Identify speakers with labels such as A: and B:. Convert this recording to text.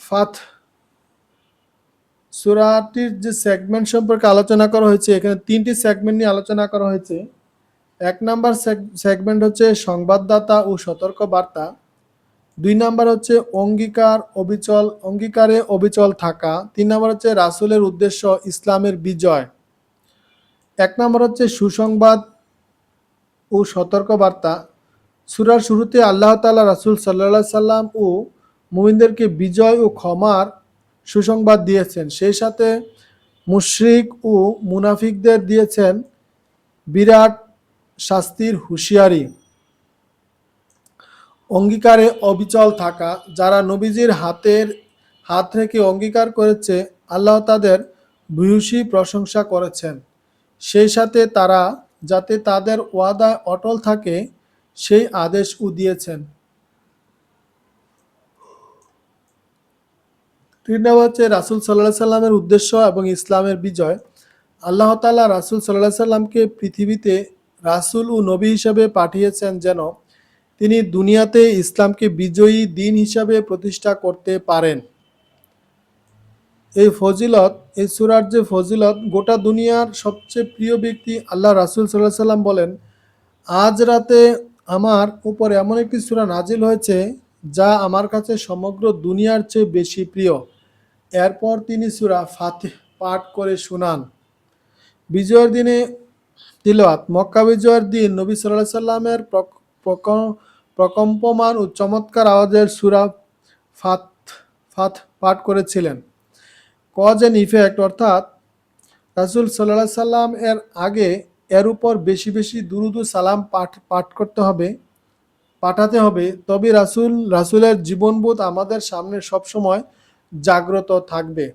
A: ফাত সূরাটির যে সেগমেন্ট সম্পর্কে আলোচনা করা হয়েছে, এখানে তিনটি সেগমেন্ট নিয়ে আলোচনা করা হয়েছে। এক নাম্বার সেগমেন্ট হচ্ছে সংবাদদাতা ও সতর্ক বার্তা দুই নাম্বার হচ্ছে অঙ্গীকার, অবিচল, অঙ্গীকারে অবিচল থাকা। তিন নাম্বার হচ্ছে রাসূলের উদ্দেশ্য, ইসলামের বিজয়। এক নাম্বার হচ্ছে সুসংবাদ ও সতর্ক বার্তা সূরার শুরুতে আল্লাহ তাআলা রাসূল সাল্লাল্লাহু সাল্লাম ও মুমিনদেরকে বিজয় ও ক্ষমার সুসংবাদ দিয়েছেন। সেই সাথে মুশরিক ও মুনাফিকদের দিয়েছেন বিরাট শাস্তির হুঁশিয়ারি। অঙ্গীকারে অবিচল থাকা, যারা নবীজির হাতের হাত থেকে অঙ্গীকার করেছে, আল্লাহ তাদের ভূয়সী প্রশংসা করেছেন। সেই সাথে তারা যাতে তাদের ওয়াদায় অটল থাকে, সেই আদেশও দিয়েছেন। তিন হচ্ছে রাসুল সাল্লাহ সাল্লামের উদ্দেশ্য এবং ইসলামের বিজয়। আল্লাহ তাআলা রাসুল সাল্লাহ সাল্লামকে পৃথিবীতে রাসুল ও নবী হিসাবে পাঠিয়েছেন যেন তিনি দুনিয়াতে ইসলামকে বিজয়ী দিন হিসাবে প্রতিষ্ঠা করতে পারেন। এই ফজিলত, এই সুরার যে ফজিলত, গোটা দুনিয়ার সবচেয়ে প্রিয় ব্যক্তি আল্লাহ রাসুল সাল্লাহ সাল্লাম বলেন, আজ রাতে আমার উপর এমন একটি সুরা নাজিল হয়েছে যা আমার কাছে সমগ্র দুনিয়ার চেয়ে বেশি প্রিয়। এরপর তিনি সুরা ফাতিহ পাঠ করে শোনান। বিজয়ের দিনে তিলওয়াত। মক্কা বিজয়ের দিন নবী সাল্লাহ সাল্লামের প্রক- প্রক- প্রকম্পমান ও চমৎকার আওয়াজের সুরা ফাত ফাত পাঠ করেছিলেন। কজ এন ইফেক্ট অর্থাৎ রাসুল সাল্লাহ সাল্লাম এর আগে এর উপর বেশি বেশি দুরুদ সালাম পাঠ পাঠ করতে হবে। পাঠাতে হবে তবে রাসুল রাসুলের জীবনবোধ আমাদের সামনে সবসময় জাগ্রত থাকবে।